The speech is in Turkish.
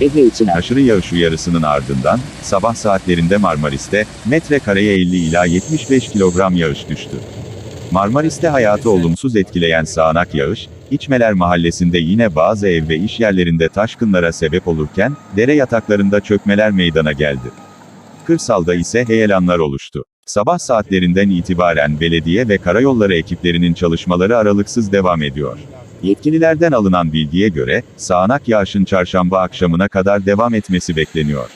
Ege için Aşırı yağış uyarısının ardından, sabah saatlerinde Marmaris'te, metrekareye 50 ila 75 kilogram yağış düştü. Marmaris'te hayatı olumsuz etkileyen sağanak yağış, İçmeler Mahallesi'nde yine bazı ev ve iş yerlerinde taşkınlara sebep olurken, dere yataklarında çökmeler meydana geldi. Kırsalda ise heyelanlar oluştu. Sabah saatlerinden itibaren belediye ve karayolları ekiplerinin çalışmaları aralıksız devam ediyor. Yetkililerden alınan bilgiye göre, sağanak yağışın çarşamba akşamına kadar devam etmesi bekleniyor.